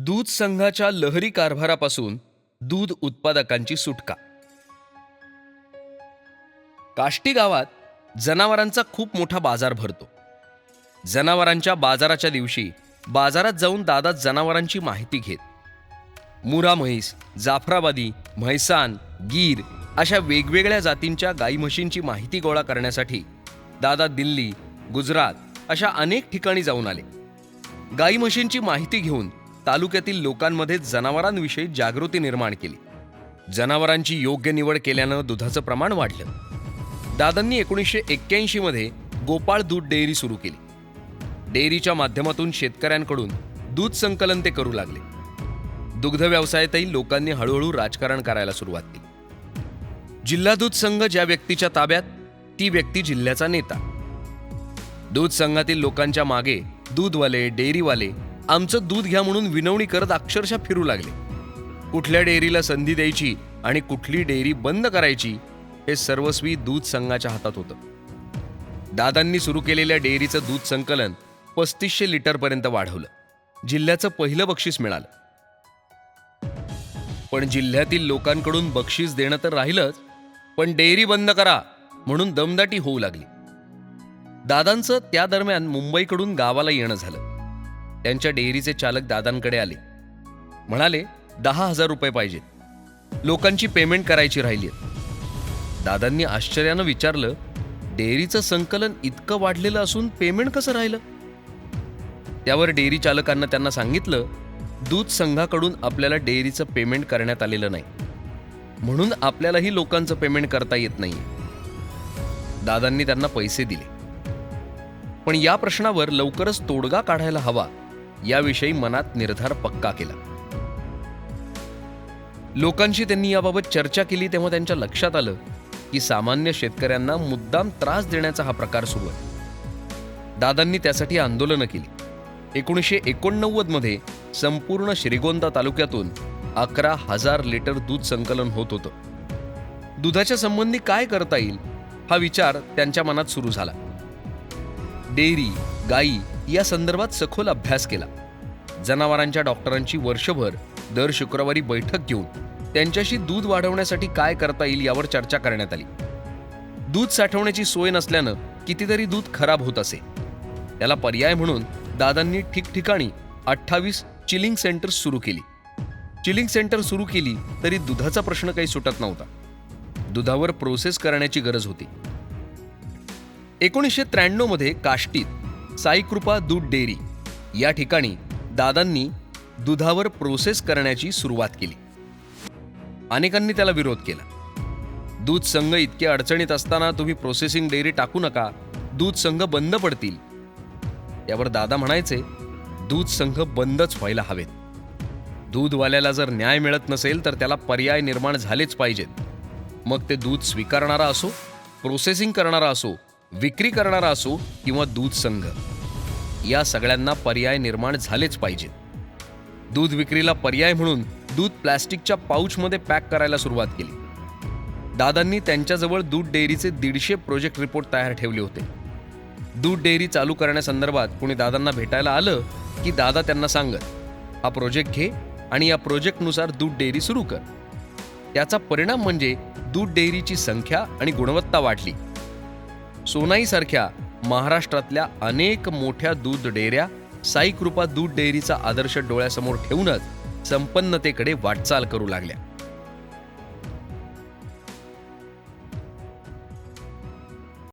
दूध संघाच्या लहरी कारभारापासून दूध उत्पादकांची सुटका. काष्टी गावात जनावरांचा खूप मोठा बाजार भरतो. जनावरांच्या बाजाराच्या दिवशी बाजारात जाऊन दादा जनावरांची माहिती घेत. मुरा म्हैस जाफराबादी म्हैसान गीर अशा वेगवेगळ्या जातींच्या गाई म्हशींची माहिती गोळा करण्यासाठी दादा दिल्ली गुजरात अशा अनेक ठिकाणी जाऊन आले. गाई म्हशींची माहिती घेऊन तालुक्यातील लोकांमध्ये जनावरांविषयी जागृती निर्माण केली. जनावरांची योग्य निवड केल्यानं दुधाचं प्रमाण वाढलं. दादांनी एकोणीसशे एक्क्याऐंशी मध्ये गोपाळ दूध डेअरी सुरू केली. डेअरीच्या माध्यमातून शेतकऱ्यांकडून दूध संकलन ते करू लागले. दुग्ध व्यवसायातही लोकांनी हळूहळू राजकारण करायला सुरुवात केली. जिल्हा दूध संघ ज्या व्यक्तीच्या ताब्यात ती व्यक्ती जिल्ह्याचा नेता. दूध संघातील लोकांच्या मागे दूधवाले डेअरीवाले आमचं दूध घ्या म्हणून विनवणी करत अक्षरशः फिरू लागले. कुठल्या डेअरीला संधी द्यायची आणि कुठली डेअरी बंद करायची हे सर्वस्वी दूध संघाच्या हातात होतं. दादांनी सुरू केलेल्या डेअरीचं दूध संकलन पस्तीसशे लिटरपर्यंत वाढवलं. जिल्ह्याचं पहिलं बक्षीस मिळालं. पण जिल्ह्यातील लोकांकडून बक्षीस देणं तर राहिलंच पण डेअरी बंद करा म्हणून दमदाटी होऊ लागली. दादांचं त्या दरम्यान मुंबईकडून गावाला येणं झालं. त्यांच्या डेअरीचे चालक दादांकडे आले. म्हणाले दहा हजार रुपये पाहिजेत. लोकांची पेमेंट करायची राहिली दादांनी आश्चर्यानं विचारलं डेअरीचं संकलन इतकं वाढलेलं असून पेमेंट कसं राहिलं? त्यावर डेअरी चालकांना त्यांना सांगितलं दूध संघाकडून आपल्याला डेअरीचं पेमेंट करण्यात आलेलं नाही. म्हणून आपल्यालाही लोकांचं पेमेंट करता येत नाही दादांनी त्यांना पैसे दिले. पण या प्रश्नावर लवकरच तोडगा काढायला हवा याविषयी मनात निर्धार पक्का केला. लोकांशी त्यांनी याबाबत चर्चा केली तेव्हा त्यांच्या लक्षात आलं की सामान्य शेतकऱ्यांना मुद्दाम त्रास देण्याचा हा प्रकार सुरू आहे. दादांनी त्यासाठी आंदोलनं केली. एकोणीसशे एकोणनव्वदमध्ये संपूर्ण श्रीगोंदा तालुक्यातून अकरा हजार लिटर दूध संकलन होत होतं. दुधाच्या संबंधी काय करता येईल हा विचार त्यांच्या मनात सुरू झाला. डेअरी गायी या संदर्भात सखोल अभ्यास केला. जनावरांच्या डॉक्टरांची वर्षभर दर शुक्रवारी बैठक घेऊन त्यांच्याशी दूध वाढवण्यासाठी काय करता येईल यावर चर्चा करण्यात आली. दूध साठवण्याची सोय नसल्यानं कितीतरी दूध खराब होत असे. त्याला पर्याय म्हणून दादांनी ठिकठिकाणी अठ्ठावीस चिलिंग सेंटर सुरू केली. चिलिंग सेंटर सुरू केली तरी दुधाचा प्रश्न काही सुटत नव्हता. दुधावर प्रोसेस करण्याची गरज होती. एकोणीसशे त्र्याण्णवमध्ये काष्टीत साईकृपा दूध डेअरी. या ठिकाणी दादांनी दुधावर प्रोसेस करण्याची सुरुवात केली. अनेकांनी त्याला विरोध केला. दूध संघ इतके अडचणीत असताना तुम्ही प्रोसेसिंग डेअरी टाकू नका दूध संघ बंद पडतील. यावर दादा म्हणायचे दूध संघ बंदच व्हायला हवेत. दूधवाल्याला जर न्याय मिळत नसेल तर त्याला पर्याय निर्माण झालेच पाहिजेत. मग ते दूध स्वीकारणारा असो प्रोसेसिंग करणारा असो विक्री करणारा असो किंवा दूध संघ या सगळ्यांना पर्याय निर्माण झालेच पाहिजेत. दूध विक्रीला पर्याय म्हणून दूध प्लॅस्टिकच्या पाऊचमध्ये पॅक करायला सुरुवात केली. दादांनी त्यांच्याजवळ दूध डेअरीचे दीडशे प्रोजेक्ट रिपोर्ट तयार ठेवले होते. दूध डेअरी चालू करण्यासंदर्भात कोणी दादांना भेटायला आलं की दादा त्यांना सांगत हा प्रोजेक्ट घे आणि या प्रोजेक्टनुसार दूध डेअरी सुरू कर. त्याचा परिणाम म्हणजे दूध डेअरीची संख्या आणि गुणवत्ता वाढली. सोनाईसारख्या महाराष्ट्रातल्या अनेक मोठ्या दूध डेअऱ्या साईकृपा दूध डेअरीचा आदर्श डोळ्यासमोर ठेवूनच संपन्नतेकडे वाटचाल करू लागल्या.